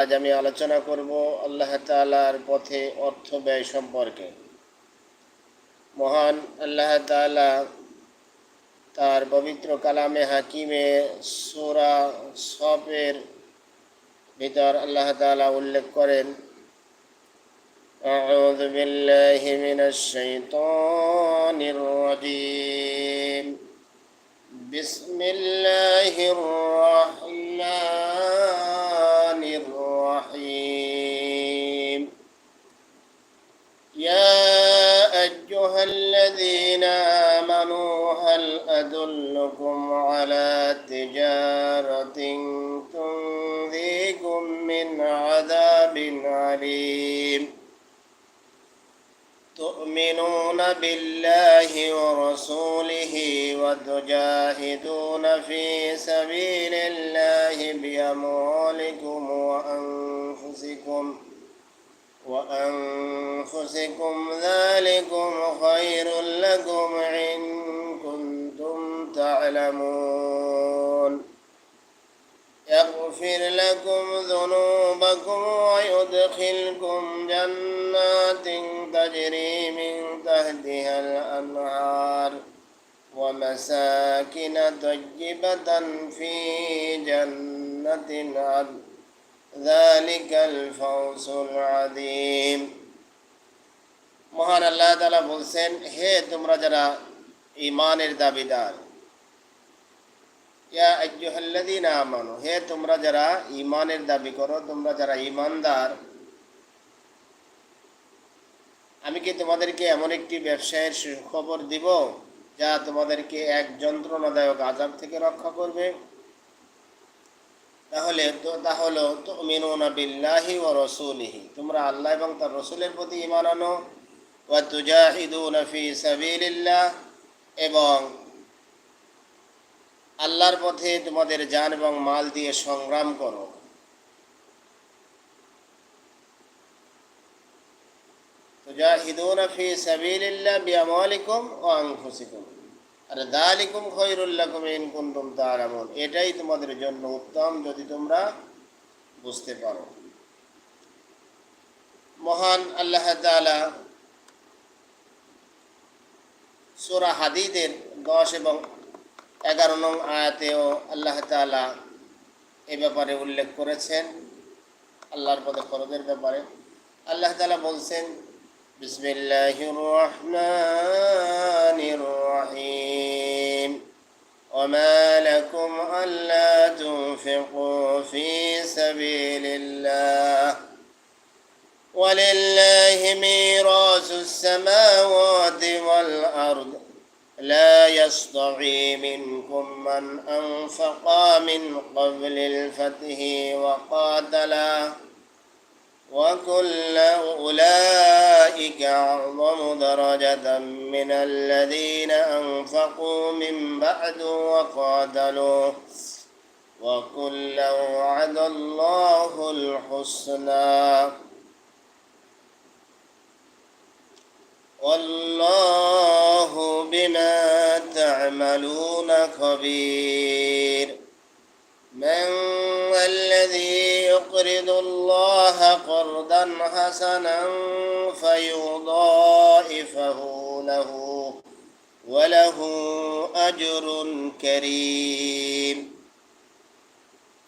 আজ আমি আলোচনা করব আল্লাহ তালার পথে অর্থ ব্যয় সম্পর্কে মহান আল্লাহ তালা তার পবিত্র কালামে হাকিমে সোরা সফের ভিতর আল্লাহ তালা উল্লেখ করেন أعوذ بالله من الشيطان الرجيم بسم الله الرحمن الذين آمنوا هل أدلكم على تجارة تنذيكم من عذاب عليم تؤمنون بالله ورسوله وتجاهدون في سبيل الله بأموالكم وأنفسكم وأنفسكم ذلكم خير لكم إن كنتم تعلمون. يغفر لكم ذنوبكم ويدخلكم جنات تجري من تحتها الأنهار ومساكن طيبة في جنة عدن ذلك الفوز العظيم মহান আল্লাহ তালা বলছেন হে তোমরা যারা ইমানের দাবিদার ইয়া আজ্জুহাল্লাযীনা আমানু হে তোমরা যারা ঈমানের দাবি করো তোমরা যারা ঈমানদার আমি কি তোমাদেরকে এমন একটি ব্যবসায়ের সুখবর দিব যা তোমাদেরকে এক যন্ত্রণাদায়ক আজাব থেকে রক্ষা করবে তাহলে তো মিনুনা বিল্লাহি ও রসুলিহি। তোমরা আল্লাহ এবং তার রসুলের প্রতি ইমান আনো। ওয়া তুজাহিদুনা সাবিলিল্লাহ। এবং আল্লাহর পথে তোমাদের জান এবং মাল দিয়ে সংগ্রাম করো। তুজাহিদুনা ফি সাবিলিল্লাহ বিআমওয়ালিকুম ওয়া আনফুসিকুম। আর দালিকুম খৈরুল লাকুম ইন কুনতুম তাআলামুন। এটাই তোমাদের জন্য উত্তম যদি তোমরা বুঝতে পারো। মহান আল্লাহ তাআলা সূরা হাদিদের দশ এবং এগারো নং আয়াতেও আল্লাহ তালা এ ব্যাপারে উল্লেখ করেছেন, আল্লাহর পদে খরচের ব্যাপারে। আল্লাহ তালা বলছেন بسم الله الرحمن الرحيم. وما لكم ألا تنفقوا في سبيل الله. ولله ميراث السماوات والأرض. لا يستطيع منكم من أنفق من قبل الفتح وقاتله وكل أولئك أعظم درجة من الذين أنفقوا من بعد وقاتلوا. وكلا وعد الله الحسنى. والله بما تعملون خبير. من الذي يقرض الله قرضا حسنا فيضاعفه له وله أجر كريم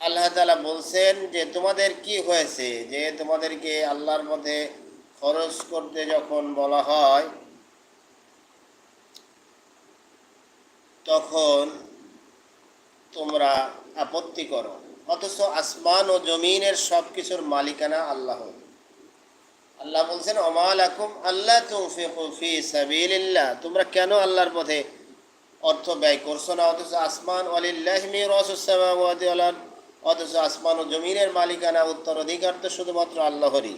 আল্লাহ তালা বলছেন যে তোমাদের কি হয়েছে যে তোমাদেরকে আল্লাহর পথে খরচ করতে যখন বলা হয় তখন তোমরা আপত্তি করো অথচ আসমান ও জমিনের সব কিছুর মালিকানা আল্লাহ। আল্লাহ বলছেন অমাল আকুম আল্লাহ তুফি তোমরা কেন আল্লাহর পথে অর্থ ব্যয় করছ না? অথচ আসমান অথচ আসমান ও জমিনের মালিকানা উত্তরাধিকার তো শুধুমাত্র আল্লাহরই।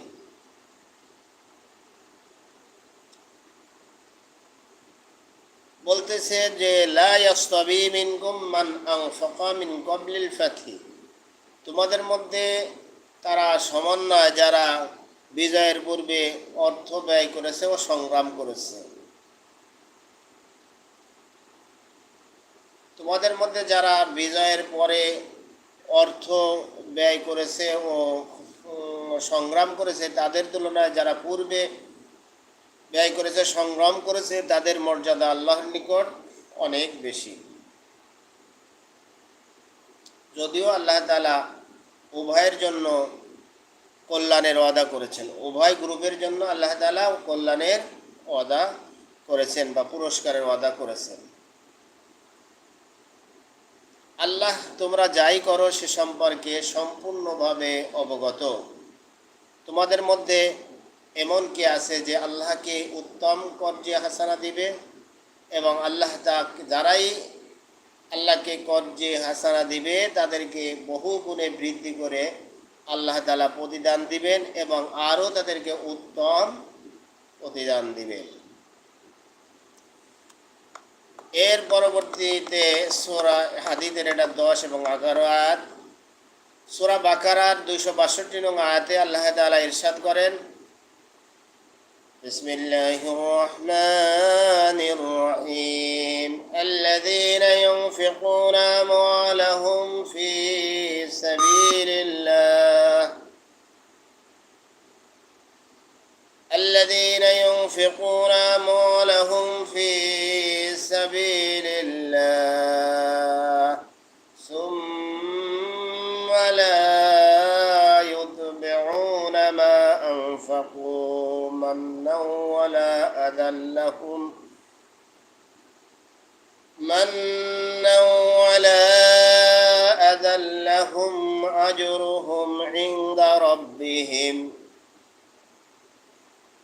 বলতেছে যে তোমাদের মধ্যে তারা সমন্বয়, যারা বিজয়ের পূর্বে অর্থ ব্যয় করেছে ও সংগ্রাম করেছে। তোমাদের মধ্যে যারা বিজয়ের পরে অর্থ ব্যয় করেছে ও সংগ্রাম করেছে, তাদের তুলনায় যারা পূর্বে ব্যয় করেছে, সংগ্রাম করেছে, তাদের মর্যাদা আল্লাহর নিকট অনেক বেশি। যদিও আল্লাহ তালা উভয়ের জন্য কল্যাণের ওয়াদা করেছেন, উভয় গ্রুপের জন্য আল্লাহ তালা কল্যাণের ওয়াদা করেছেন বা পুরস্কারের ওয়াদা করেছেন। আল্লাহ তোমরা যাই করো সে সম্পর্কে সম্পূর্ণভাবে অবগত। তোমাদের মধ্যে এমন কি আছে যে আল্লাহকে উত্তম কর্জে হাসানা দিবে এবং আল্লাহ তা যারাই আল্লাহকে কর্জে হাসানা দিবে, তাদেরকে বহু গুণে বৃদ্ধি করে আল্লাহ তালা প্রতিদান দিবেন এবং আরও তাদেরকে উত্তম প্রতিদান দিবেন। এর পরবর্তীতে সোরা হাদিদের এটা দশ এবং এগারো আয়াত। সোরা বাকারার দুইশো বাষট্টি নং আয়াতে আল্লাহ তালা ইরশাদ করেন বিসমিল্লাহ রহমান রহিম। الذين ينفقون أموالهم في سبيل الله. الذين ينفقون أموالهم في سبيل الله. ثم لا يتبعون ما أنفقوا منا ولا أذى لهم. منا ولا أذى لهم أجرهم عند ربهم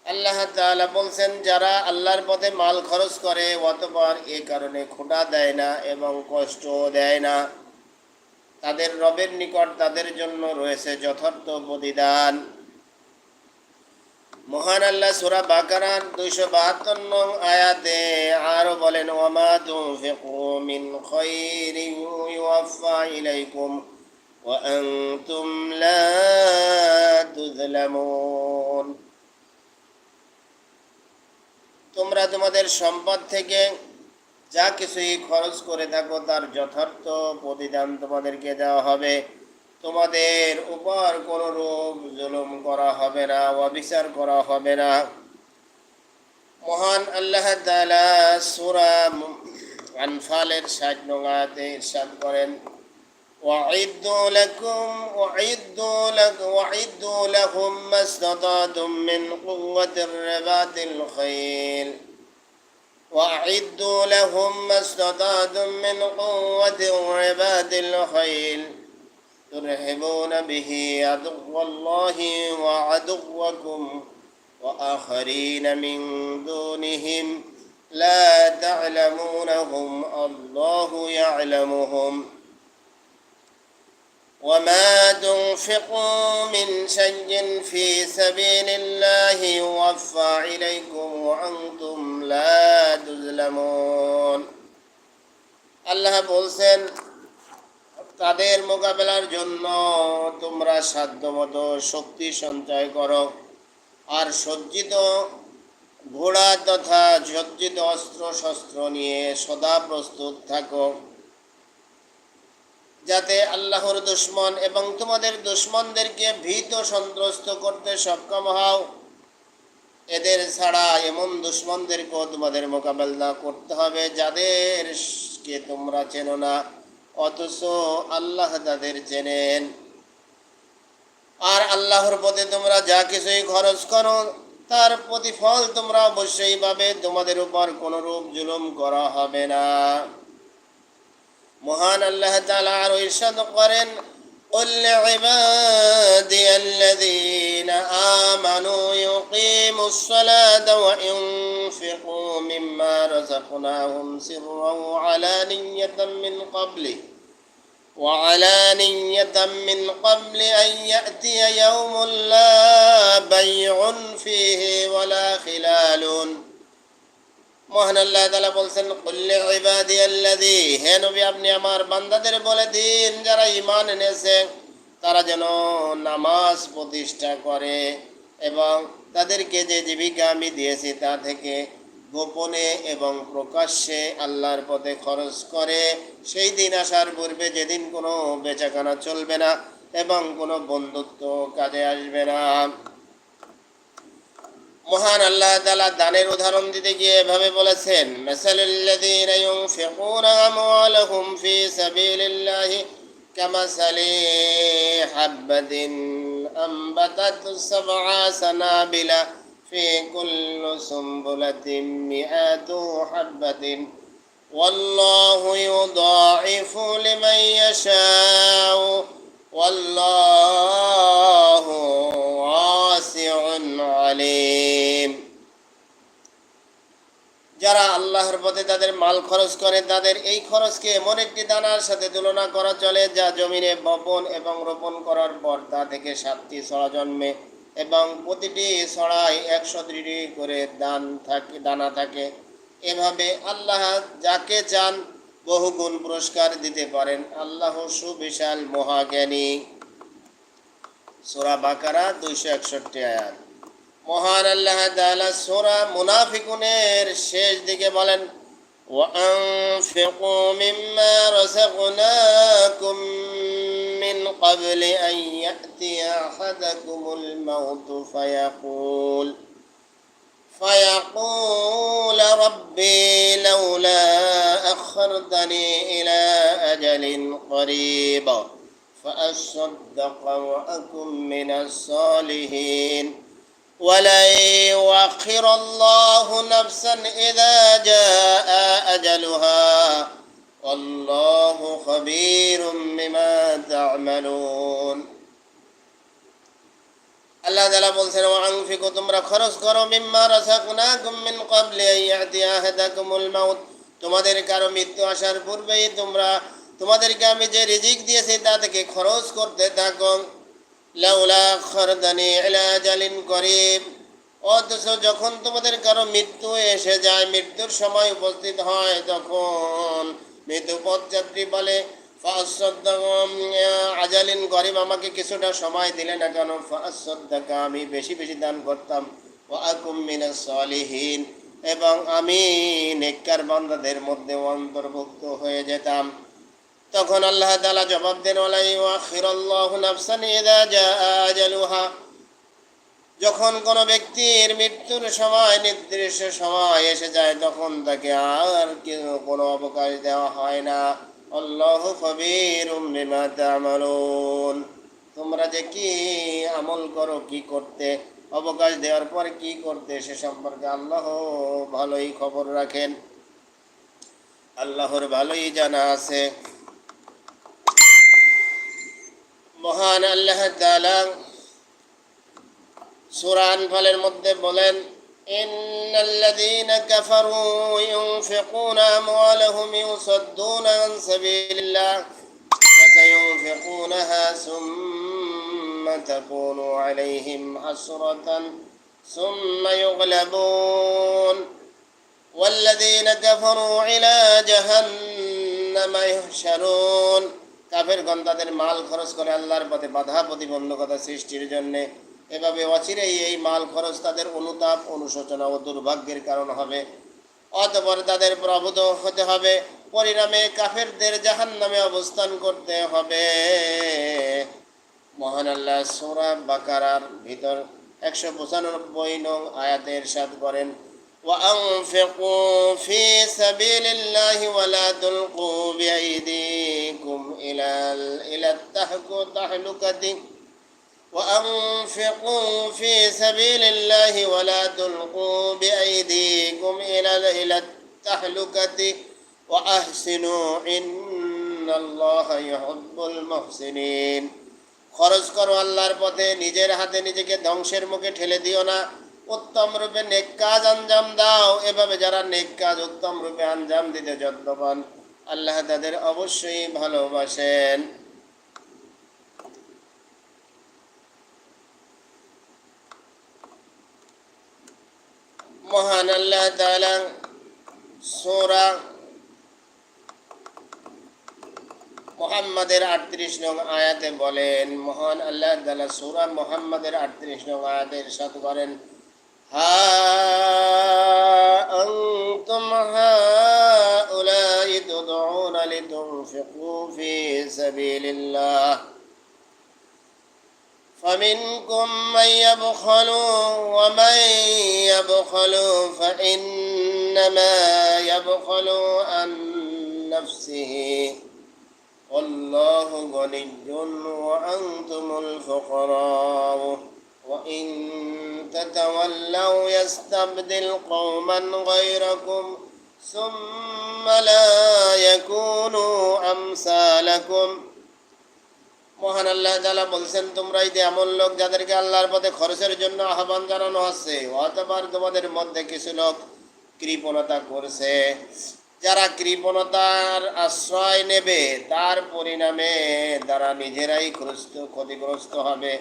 আল্লাহ তাআলা বলছেন যারা আল্লাহর পথে মাল খরচ করে অতপর এ কারণে খোটা দেয় না এবং কষ্ট দেয় না তাদের রবের নিকট তাদের জন্য রয়েছে যথার্থ প্রতিদান মহান আল্লাহ সুরা বাকারার দুইশো বাহাত্তর নং আয়াতে আরও বলেন ওমা তুনফিকু মিন খাইরিন ইউওয়াফা ইলাইকুম ওয়া আনতুম লা তোমরা তোমাদের সম্পদ থেকে যা কিছুই খরচ করে থাকো তার যথার্থ প্রতিদান তোমাদেরকে দেওয়া হবে। তোমাদের উপর কোনো রূপ জুলুম করা হবে না অবিচার করা হবে না মহান আল্লাহ তাআলা সূরা আনফালের ষাট নঙাতে ইরশাদ করেন وأعدوا لكم وأعدوا لكم وأعدوا لهم ما استطعتم من قوة الرباط الخيل وأعدوا لهم ما استطعتم من قوة الرباط الخيل ترهبون به عدو الله وعدوكم وآخرين من دونهم لا تعلمونهم الله يعلمهم وما تنفقوا من شيء في سبيل الله يوفى إليكم وأنتم لا تظلمون আল্লাহ বলছেন তাদের মোকাবেলার জন্য তোমরা সাধ্যমতো শক্তি সঞ্চয় করো। আর সজ্জিত ঘোড়া তথা সজ্জিত অস্ত্র শস্ত্র নিয়ে সদা প্রস্তুত থাকো। যাতে আল্লাহর দুশ্মন এবং তোমাদের দুশ্মনদেরকে ভীত সন্ত্রস্ত করতে সক্ষম হও। এদের ছাড়া এমন দুশ্মনদেরকেও তোমাদের মোকাবেলা করতে হবে যাদেরকে তোমরা চেনো না। অথচ আল্লাহ তাদের জেনেন আর আল্লাহর পথে তোমরা যা কিছুই খরচ করো, তার প্রতিফল তোমরা অবশ্যই পাবে তোমাদের উপর কোনো রূপ জুলুম করা হবে না। মহান আল্লাহ তালা আর ইরশাদ করেন قل لعبادي الذين آمنوا يقيموا الصلاة وينفقوا مما رزقناهم سرا وعلانية من قبله وعلانية من قبل أن يأتي يوم لا بيع فيه ولا خلال মহান আল্লাহ তালা বলছেন, কুল্লে ইবাদি আল্লাদি হে নবী, আপনি আমার বান্দাদের বলে দিন, যারা ইমান এনেছে, তারা যেন নামাজ প্রতিষ্ঠা করে এবং তাদেরকে যে জীবিকা আমি দিয়েছি, তা থেকে গোপনে এবং প্রকাশ্যে আল্লাহর পথে খরচ করে, সেই দিন আসার পূর্বে যেদিন কোনো বেচাকেনা চলবে না এবং কোনো বন্ধুত্ব কাজে আসবে না। মহান আল্লাহ তাআলা দানের উদাহরণ দিতে গিয়ে এভাবে বলেছেন মাসালুল্লাযীনা ইউনফিকুনা আমওয়ালাহুম ফি সাবিলিল্লাহি কামাসালি হাববাতিন أنبتت سبع سنابل في كل سنبلة مئة حبة والله يضاعف لمن يشاء والله واسع عليم যারা আল্লাহর পথে তাদের মাল খরচ করে তাদের এই খরচকে এমন একটি দানার সাথে তুলনা করা চলে যা জমিনে বপন এবং রোপণ করার পর তা থেকে সাতটি ছড়া জন্মে এবং প্রতিটি ছড়ায় একশো দৃঢ় করে দান থাকে দানা থাকে এভাবে আল্লাহ যাকে চান বহুগুণ পুরস্কার দিতে পারেন আল্লাহ সুবিশাল মহাজ্ঞানী সোরা বাকারা দুইশো একষট্টি আয়াত মহান আল্লাহ তাআলা সূরা মুনাফিকুনের শেষ দিকে বলেন وأنفقوا مما رزقناكم من قبل أن يأتي أحدكم الموت فيقول فيقول ربي لولا أخرتني إلى أجل قريب فأصدق وأكن من الصالحين. ولن يؤخر الله نفسا إذا جاء أجلها. والله خبير بما تعملون. আল্লাহ তাআলা বলছেন ওয়ানফিকু তোমরা খরচ করো মিম্মা রাযাকনাকুম মিন ক্বাবলি আন ইয়াতিয়া আহাদাকুমুল মাউত। তোমাদের কারও মৃত্যু আসার পূর্বেই তোমরা, তোমাদেরকে আমি যে রিজিক দিয়েছি তা থেকে খরচ করতে থাকো। লাউলা খরদানি ইলা জালিন করিব। অথচ যখন তোমাদের কারও মৃত্যু এসে যায়, মৃত্যুর সময় উপস্থিত হয়, তখন মৃত্যু পথযাত্রী বলে আজালিন, গরিব আমাকে কিছুটা সময় দিলে না কেন? ফাঁসদ্দাকা আমি বেশি বেশি দান করতাম। ও সলিহীন, এবং আমি নেককার বান্দাদের মধ্যে অন্তর্ভুক্ত হয়ে যেতাম। তখন আল্লাহ তাআলা জবাব দেন যখন কোনো ব্যক্তির মৃত্যুর সময়, নির্দিষ্ট সময় এসে যায়, তখন তাকে আর কোনো অবকাশ দেওয়া হয় না। আল্লাহ তা'মালুন। তোমরা যে কি আমল করো, কি করতে, অবকাশ দেওয়ার পর কি করতে, সে সম্পর্কে আল্লাহ ভালোই খবর রাখেন। আল্লাহর ভালোই জানা আছে। মহান আল্লাহ তাআলা সূরা আনফালের মধ্যে বলেন إن الذين كفروا ينفقون أموالهم يصدون عن سبيل الله فسينفقونها ثم تكون عليهم حسرة ثم يغلبون والذين كفروا إلى جهنم يحشرون কাফেরগণ তাদের মাল খরচ করে আল্লাহর পথে বাধা প্রতিবন্ধকতা সৃষ্টির জন্য এভাবে অচিরেই এই মাল খরচ তাদের অনুতাপ, অনুশোচনা ও দুর্ভাগ্যের কারণ হবে। অতপর তাদের প্রভূত হতে হবে, পরিণামে কাফেরদের জাহান নামে অবস্থান করতে হবে। মহান আল্লাহ সোরা বাকারার ভিতর একশো পঁচানব্বই নং আয়াতের সাদ করেন وأنفقوا في سبيل الله ولا تلقوا بأيديكم إلى إلى وأنفقوا في سبيل الله ولا تلقوا بأيديكم إلى إلى التهلكة وأحسنوا إن الله يحب المحسنين খরচ করো আল্লাহর পথে, নিজের হাতে নিজেকে ধ্বংসের মুখে ঠেলে দিও না। উত্তম রূপে নেক কাজ আঞ্জাম দাও। এভাবে যারা নেক কাজ উত্তম রূপে আঞ্জাম দিতে যত্নবান, আল্লাহ তাদের অবশ্যই ভালোবাসেন। মহান আল্লাহ তাআলা সূরা মোহাম্মদের আটত্রিশ নং আয়াতে বলেন মহান আল্লাহ তাআলা সূরা মোহাম্মদের আটত্রিশ নং আয়াতের সাথ করেন হা أنتم هؤلاء تدعون لتنفقوا في سبيل الله فمنكم من يبخل ومن يبخل فإنما يبخل عن نفسه. والله غني وأنتم الفقراء. وإن تتولوا يستبدل قوما غيركم ثم لا يكونوا أمثالكم. মহান আল্লাহ তাআলা বলছেন, তোমরা এই যে এমন লোক যাদেরকে আল্লাহর পথে খরচের জন্য আহ্বান জানানো হচ্ছে, অতবার তোমাদের মধ্যে কিছু লোক কৃপণতা করছে। যারা কৃপণতার আশ্রয় নেবে, তার পরিণামে তারা নিজেরাই গ্রস্ত ক্ষতিগ্রস্ত হবে।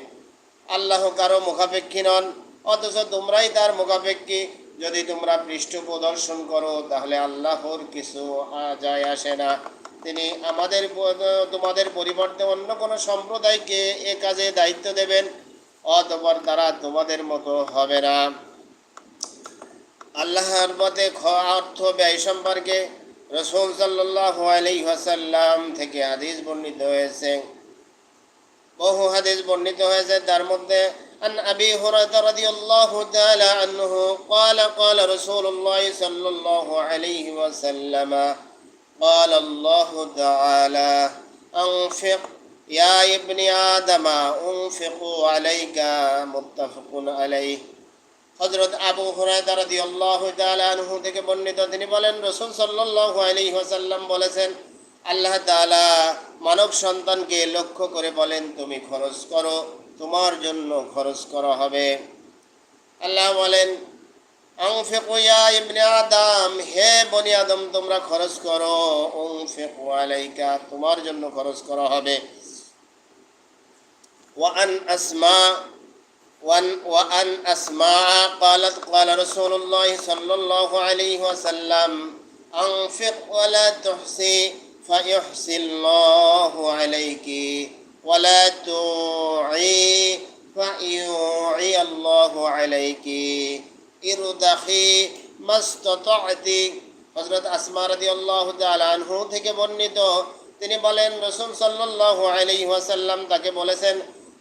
আল্লাহ কারও মুখাপেক্ষী নন, অথচ তোমরাই তার মুখাপেক্ষী। যদি তোমরা পৃষ্ঠ প্রদর্শন করো, তাহলে আল্লাহর কিছু যায় আসে না। তিনি আমাদের প- তোমাদের পরিবর্তে অন্য কোনো সম্প্রদায়কে এ কাজে দায়িত্ব দেবেন অতপর তারা তোমাদের মতো হবে না আল্লাহর পথে খ- অর্থ ব্যয় সম্পর্কে রসুল সাল্লাহ আলাইহাসাল্লাম থেকে হাদিস বর্ণিত হয়েছে বহু হাদিস বর্ণিত হয়েছে তার মধ্যে عن أبي هريرة رضي الله تعالى عنه قال قال رسول الله صلى الله عليه وسلم قال الله تعالى أنفق يا ابن آدم أنفقوا عليك متفق عليه হজরত আবু হুরায়দা রাদিয়াল্লাহু তাআলা আনহু থেকে বর্ণিত তিনি বলেন রাসূল সাল্লাল্লাহু আলাইহি ওয়াসাল্লাম বলেছেন আল্লাহ তাআলা মানব সন্তানকে লক্ষ্য করে বলেন তুমি খরচ করো তোমার জন্য খরচ করা হবে আল্লাহ বলেন আনফিকু ইয়া ইবনে আদম হে বনি আদম তোমরা খরচ করো আনফিকু আলাইকা তোমার জন্য খরচ করা হবে وأن أسماء وأن, وأن أسماء قالت قال رسول الله صلى الله عليه وسلم أنفق ولا تحصي فيحصي الله عليك ولا توعي فيوعي الله عليك হজরত থেকে বর্ণিত, তিনি বলেন, রসুল সাল্লাহ আলি ওয়াসাল্লাম তাকে বলেছেন,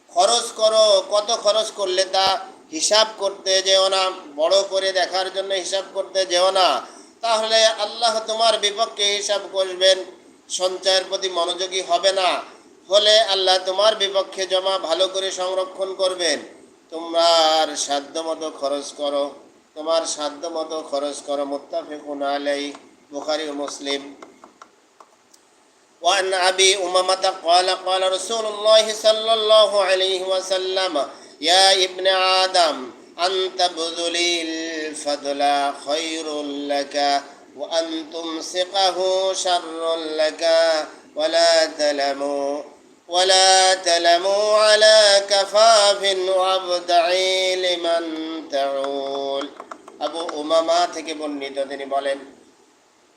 খরচ করো, কত খরচ করলে তা হিসাব করতে যেও না, বড় করে দেখার জন্য হিসাব করতে যেও না। তাহলে আল্লাহ তোমার বিপক্ষে হিসাব করবেন, সঞ্চয়ের প্রতি মনোযোগী হবে না। হলে আল্লাহ তোমার বিপক্ষে জমা ভালো করে সংরক্ষণ করবেন। তোমার সাধ্যমতো খরচ করো। তোমার সাধ্য মতো খরচ করো মুত্তাফিকুন আলাই বুখারী ও মুসলিম وعن أبي أمامة قال قال رسول الله صلى الله عليه وسلم يا ابن آدم أن تبذلي الفضل خير لك وأن تمسقه شر لك ولا تلموا ولا تلموا على كفاف وابدعي لمن تعول আবু উমামা থেকে বর্ণিত, তিনি বলেন,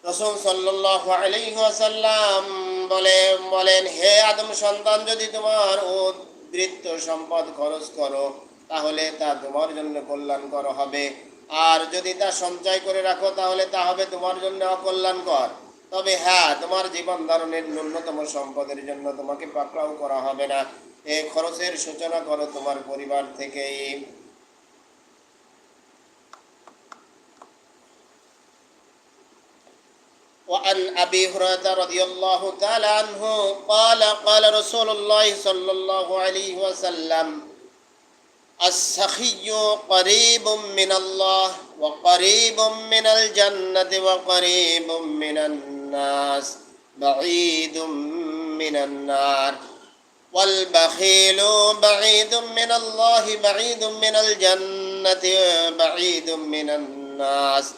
রসুল সাল্লাম আলহ্লাম বলে বলেন, হে আদম সন্তান, যদি তোমার ও বৃত্ত সম্পদ খরচ করো, তাহলে তা তোমার জন্য কল্যাণকর হবে। আর যদি তা সঞ্চয় করে রাখো, তাহলে তা হবে তোমার জন্য অকল্যাণকর। তবে হ্যাঁ তোমার জীবন ধারণের ন্যূনতম সম্পদের জন্য তোমাকে পাকড়াও করা হবে না। এ খরচের সূচনা করো তোমার পরিবার থেকেই। وعن أبي هريرة رضي الله تعالى عنه قال قال رسول الله صلى الله عليه وسلم السخي قريب من الله وقريب من الجنة وقريب من الناس بعيد من النار والبخيل بعيد من الله بعيد من الجنة بعيد من الناس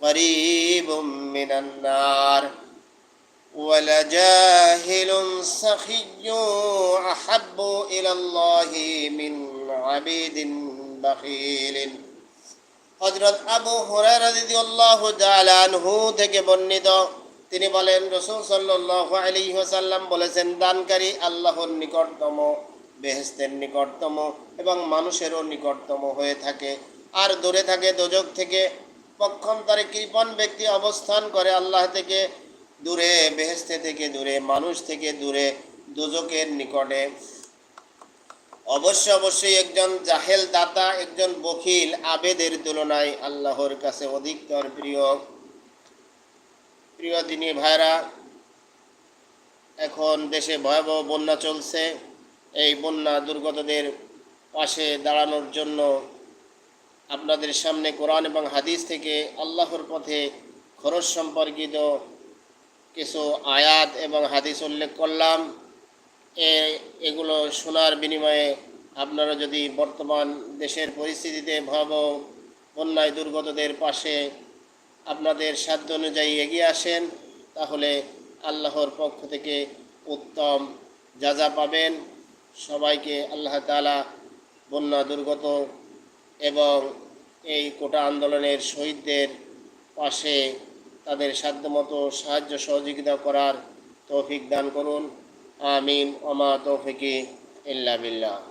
قريب من النار ولجاهل سخي أحب إلى الله من عبيد بخيل হজরত আবু হুরায়রা রাদিয়াল্লাহু তাআলা আনহু থেকে বর্ণিত তিনি বলেন রসুল সাল্লাল্লাহু আলাইহি ওয়াসাল্লাম বলেছেন দানকারী আল্লাহর নিকটতম বেহেশতের নিকটতম এবং মানুষেরও নিকটতম হয়ে থাকে আর দূরে থাকে দোজক থেকে পক্ষান্তরে কৃপণ ব্যক্তি অবস্থান করে আল্লাহ থেকে দূরে বেহেস্তে থেকে দূরে, মানুষ থেকে দূরে, দুজকের নিকটে। অবশ্য অবশ্যই একজন জাহেল দাতা, একজন বখিল আবেদের তুলনায় আল্লাহর কাছে অধিকতর প্রিয়। প্রিয় দিনী ভাইরা, এখন দেশে ভয়াবহ বন্যা চলছে। এই বন্যা দুর্গতদের পাশে দাঁড়ানোর জন্য আপনাদের সামনে কোরআন এবং হাদিস থেকে আল্লাহর পথে খরচ সম্পর্কিত কিছু আয়াত এবং হাদিস উল্লেখ করলাম। এ, এগুলো শোনার বিনিময়ে আপনারা যদি বর্তমান দেশের পরিস্থিতিতে ভয়াবহ বন্যায় দুর্গতদের পাশে আপনাদের সাধ্য অনুযায়ী এগিয়ে আসেন, তাহলে আল্লাহর পক্ষ থেকে উত্তম যা যা পাবেন। সবাইকে আল্লাহ তালা বন্যা দুর্গত এবং এই কোটা আন্দোলনের শহীদদের পাশে তাদের সাধ্যমতো সাহায্য সহযোগিতা করার তৌফিক দান করুন। আমিন। ওমা তৌফিকি ইল্লা বিল্লাহ।